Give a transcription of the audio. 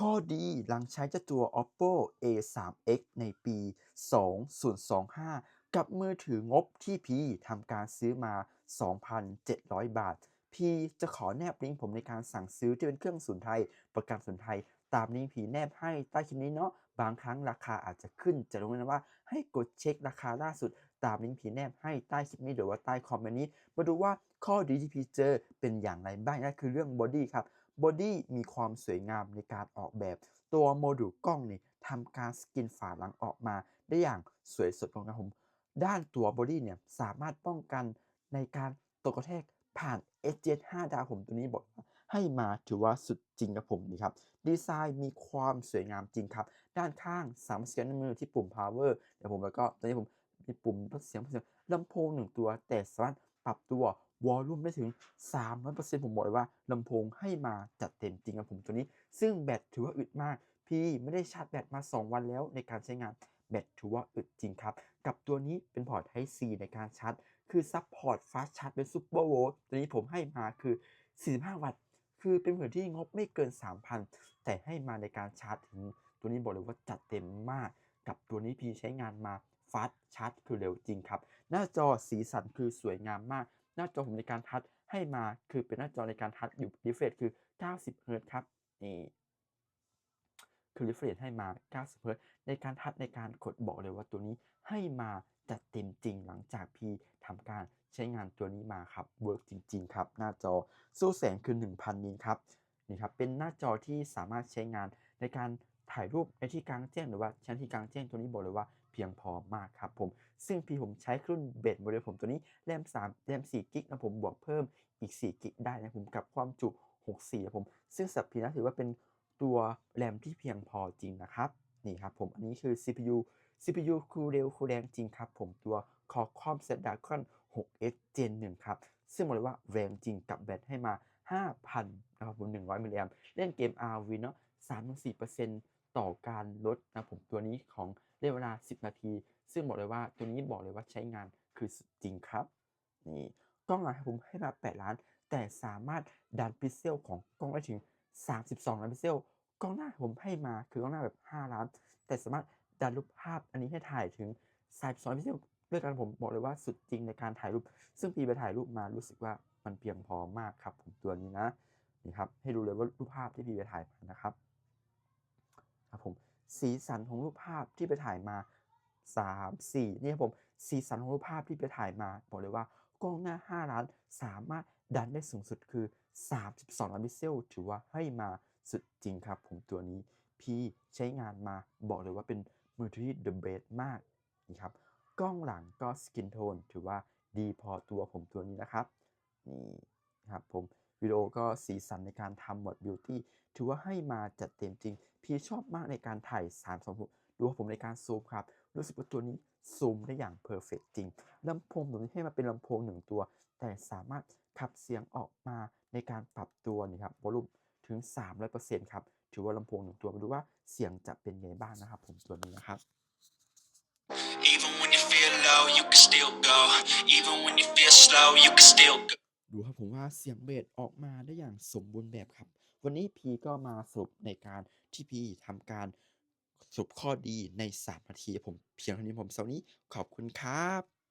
ข้อดีหลังใช้เจ้าตัว Oppo A3x ในปี 2025 กับมือถืองบที่พีทำการซื้อมา 2,700 บาท พีจะขอแนบลิงก์ผมในการสั่งซื้อที่เป็นเครื่องศูนไทย ประกันศูนไทย ตามลิงก์พีแนบให้ใต้คลิปนี้เนาะ บางครั้งราคาอาจจะขึ้น จะรู้นะว่าให้กดเช็คราคาล่าสุดตามลิงก์พีแนบให้ใต้คลิปนี้หรือว่าใต้คอมเมนต์นี้ มาดูว่าข้อดีที่พีเจอเป็นอย่างไรบ้างนั่นคือเรื่องบอดี้ครับ บอดี้มีความสวยงามในการออกแบบ ตัวโมดูลกล้องนี่ทำการสกินฝาหลังออกมา ได้อย่างสวยสดนะครับผมด้านตัวบอดี้เนี่ยสามารถป้องกันในการตกกระแทกผ่าน s 7 5ดาวผมตัวนี้บอกให้มาถือว่าสุดจริงครับผมนี่ครับดีไซน์มีความสวยงามจริงครับ ด้านข้างสามสแกนมือที่ปุ่ม power เดี๋ยวผมแล้วก็ตอนนี้ผมมีปุ่มลดเสียงลำโพงหนึ่งตัว แต่สามารถปรับตัว วอลลุ่มได้ถึง 300%ผมบอกเลยว่าลำโพงให้มาจัดเต็มจริงครับผมตัวนี้ ซึ่งแบตถือว่าอึดมาก พี่ไม่ได้ชาร์จแบตมา 2 วันแล้วในการใช้งานแบตถือว่าอึดจริงครับ กับตัวนี้เป็นพอร์ต Type C ในการชาร์จ คือซัพพอร์ตฟาสชาร์จเป็นซูเปอร์โวลต์ตัวนี้ผมให้มาคือ 45 วัตต์ คือเป็นมือที่งบไม่เกิน 3,000 แต่ให้มาในการชาร์จถึง ตัวนี้บอกเลยว่าจัดเต็มมาก กับตัวนี้พี่ใช้งานมาฟาสชาร์จคือเร็วจริงครับ หน้าจอสีสันคือสวยงามมาก หน้าจอผมในการทัชให้มาคือเป็นหน้าจอในการทัชอยู่รีเฟรชคือ 90เฮิร์ตครับนี่คือรีเฟรชให้มา 90เฮิร์ตในการทัชในการกดบอกเลยว่าตัวนี้ให้มาจัดเต็มจริงหลังจากพี่ทำการใช้งานตัวนี้มาครับเวิร์กจริง ๆ ครับ หน้าจอสู้แสงคือ 1,000 นิตครับนี่ครับเป็นหน้าจอที่สามารถใช้งานในการ ถ่ายรูปในที่กลางแจ้งหรือว่าชั้นที่กลางแจ้งตัวนี้บอกเลยว่าเพียงพอมากครับผม ซึ่งพี่ผมใช้ครุ่นเบสโมเดลผมตัวนี้แรม3แรม4กิกนะผมบวกเพิ่มอีก4กิกได้นะผมกับความจุ 64นะผม ซึ่งสับพีนะถือว่าเป็นตัวแรมที่เพียงพอจริงนะครับนี่ครับผมอันนี้คือ CPU CPU คือเร็วคือแรงจริงครับผมตัว Qualcomm Snapdragon 6X Gen 1 ครับ ซึ่งบอกเลยว่าแรงจริงกับแบตให้มา 5,000นะครับผม100มิลลิแอมเล่นเกม RV เนาะ3-4% ต่อการลดนะผมตัวนี้ของเล่นเวลา 10 นาที ซึ่งบอกเลยว่าตัวนี้บอกเลยว่าใช้งานคือสุดจริงครับนี่กล้องหลังผมให้มา 8 ล้าน แต่สามารถดันพิกเซลของกล้องได้ถึง 32 ล้านพิกเซลกล้องหน้าผมให้มาคือกล้องหน้าแบบ 5 ล้าน แต่สามารถดันรูปภาพอันนี้ให้ถ่ายถึง32พิกเซลด้วยกันผมบอกเลยว่าสุดจริงในการถ่ายรูป ซึ่งพีไปถ่ายรูปมารู้สึกว่ามันเพียงพอมากครับผมตัวนี้นะนี่ครับให้ดูเลยว่ารูปภาพที่พีไปถ่ายมานะครับ ครับผมสีสันของรูปภาพที่ไปถ่ายมา 3 4นี่ครับผมสีสันของรูปภาพที่ไปถ่ายมาบอกเลยว่ากล้องหน้า 5 ล้านสามารถดันได้สูงสุดคือ 32ล้านพิกเซลถือว่าให้มาสุดจริงครับ ผมตัวนี้พี่ใช้งานมาบอกเลยว่าเป็นมือถือที่ the best มากนี่ครับกล้องหลังก็สกินโทนถือว่าดีพอตัวผมตัวนี้นะครับนี่ครับผมวิดีโอก็สีสันในการทำหมดบิวตี้ถือว่าให้มาจัดเต็มจริง พี่ชอบมากในการถ่าย3 2 6ดูว่าผมในการซูมครับ รู้สึกว่าตัวนี้ซูมได้อย่างเพอร์เฟกจริงลำโพงผมให้มาเป็นลำโพงหนึ่งตัว แต่สามารถขับเสียงออกมาในการปรับตัวนี่ครับวอลลุ่มถึง 300%ครับถือว่าลำโพงหนึ่งตัวมาดูว่าเสียงจะเป็นไงบ้างนะครับ ผมตัวนี้นะครับ Even when you feel low, you can still go. Even when you feel slow, you can still go. ดูครับผมว่าเสียงเบสออกมาได้อย่างสมบูรณ์แบบครับ วันนี้พีก็มาสรุปในการที่พีทำการสรุปข้อดีใน 3 นาที ผมเพียงเท่านี้ผมสำหรับวันนี้ขอบคุณครับ